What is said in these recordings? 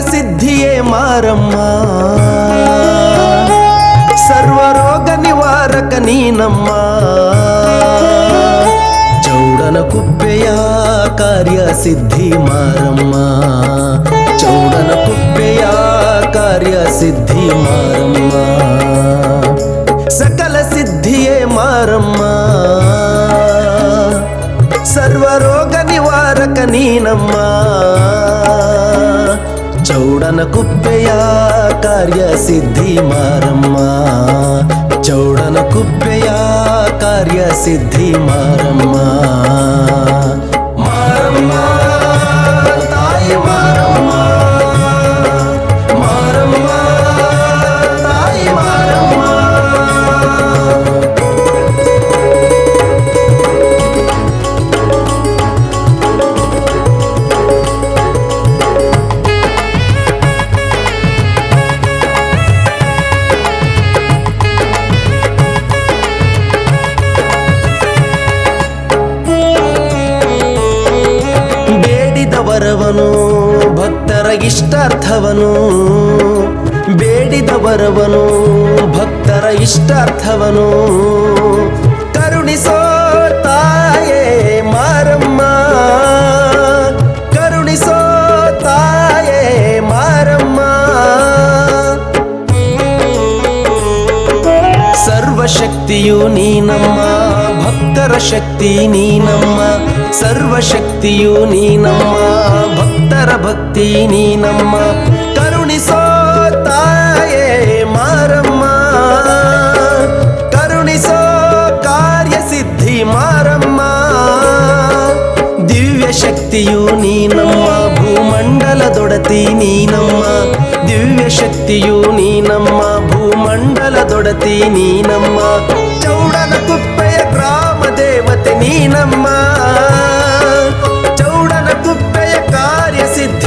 సిద్ధియే మారమ్మ. సర్వరోగ నివారక నీనమ్మ. చౌడన కుప్పెయా కార్య సిద్ధి మారమ్మ. చౌడన కుప్పెయా కార్య సిద్ధి మారమ్మా. कुप्पया कार्य सिद्धि मारम्मा। चौड़न कुप्पया कार्य सिद्धि मारम्मा। ಇಷ್ಟಾರ್ಥವನು ಬೇಡಿದ ವರವನು, ಭಕ್ತರ ಇಷ್ಟಾರ್ಥವನು. ಕರುಣಿಸೋ ತಾಯೇ ಮಾರಮ್ಮ ಕರುಣಿಸೋ ತಾಯೇ ಮಾರಮ್ಮ. ಸರ್ವಶಕ್ತಿಯು ನೀನಮ್ಮ, ಭಕ್ತರ ಶಕ್ತಿ ನೀನಮ್ಮ, ಸರ್ವಶಕ್ತಿಯು ನೀನಮ್ಮ ಭಕ್ತರ ಭಕ್ತಿ ನೀನಮ್ಮ ಕರುಣಿಸೋ ತಾಯೇ ಮಾರಮ್ಮ. ಕರುಣಿಸೋ ಕಾರ್ಯ ಸಿದ್ಧಿ ಮಾರಮ್ಮ. ದಿವ್ಯ ಶಕ್ತಿಯು ನೀನಮ್ಮ ಭೂಮಂಡಲದೊಡತಿ ನೀನಮ್ಮ ದಿವ್ಯ ಶಕ್ತಿಯು ನೀನಮ್ಮ ಭೂಮಂಡಲದೊಡತಿ ನೀನಮ್ಮ ಚೌಡನ ಕುಪ್ಪೆಯ ಗ್ರಾಮ ದೇವತೆ ನೀನಮ್ಮ ಚೌಡನ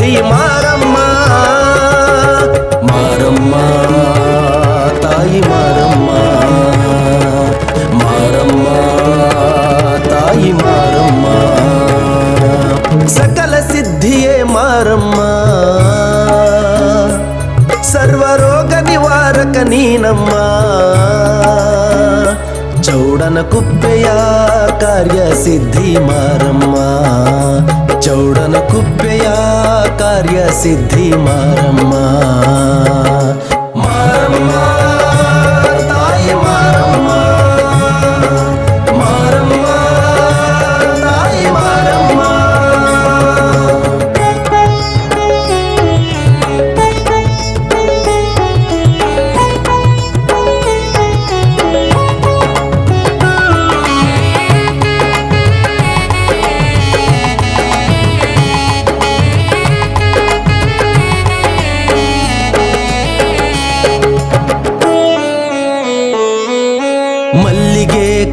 శ్రీ మారమ్మ. మారమ్మ తాయి మారమ్మ. మారమ్మ తాయి మారమ్మ. సకల సిద్ధియే మారమ్మ. సర్వరోగ నివారక నీనమ్మ. చౌడన కుప్పెయా కార్య సిద్ధి మారమ్మ. చౌడన కుప్పె कार्य सिद्धि मारम्मा।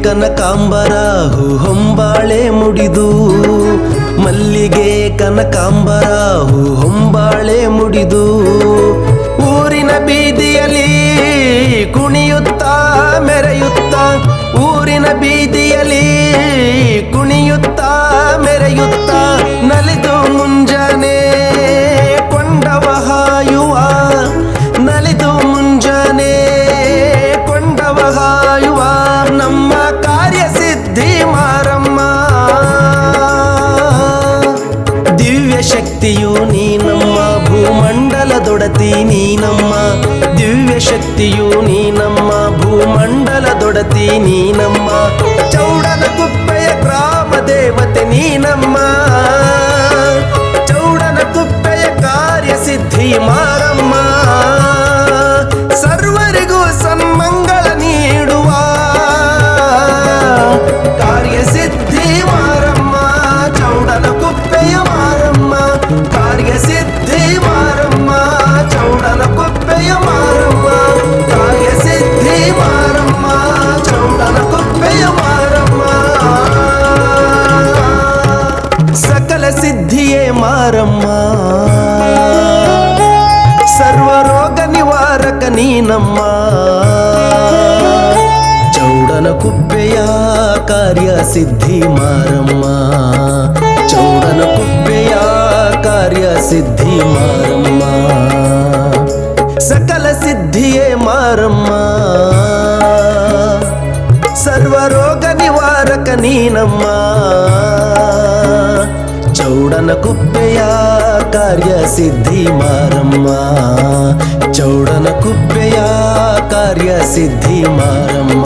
ಮಲ್ಲಿಗೆ ಕನಕಾಂಬರ ಹೂ ಹೊಂಬಾಳೆ ಮುಡಿದು. ಮಲ್ಲಿಗೆ ಕನಕಾಂಬರ, ಹೂ ಹೊಂಬಾಳೆ ಮುಡಿದು. ಊರಿನ ಬೀದಿಯಲ್ಲಿ ಕುಣಿಯುತ್ತಾ, ಮೆರೆಯುತ್ತಾ. ಊರಿನ ಬೀದಿಯಲ್ಲಿ ಕುಣಿಯುತ್ತಾ, ಮೆರೆಯುತ್ತಾ. ನಲಿದು ಶಕ್ತಿಯು ನೀನಮ್ಮ ಭೂಮಂಡಲದೊಡತಿ ನೀನಮ್ಮ ದಿವ್ಯ ಶಕ್ತಿಯು ನೀನಮ್ಮ ಭೂಮಂಡಲದೊಡತಿ ನೀನಮ್ಮ ಚೌಡನ ಕುಪ್ಪೆಯ ಗ್ರಾಮ ದೇವತೆ ನೀನಮ್ಮ మారమ్మ. సర్వరోగ నివారక నీనమ్మ. చౌడన కుప్పెయ కార్యసిద్ధి మారమ్మ. చౌడన కుప్పెయ కార్యసిద్ధి మారమ్మ. సకల సిద్ధియే మారమ్మ. సర్వరోగ నివారక నీనమ్మా. తన కుప్పెయ కార్య సిద్ధి మారమ్మ. చౌడన కుప్పెయ కార్య సిద్ధి మారమ్మ.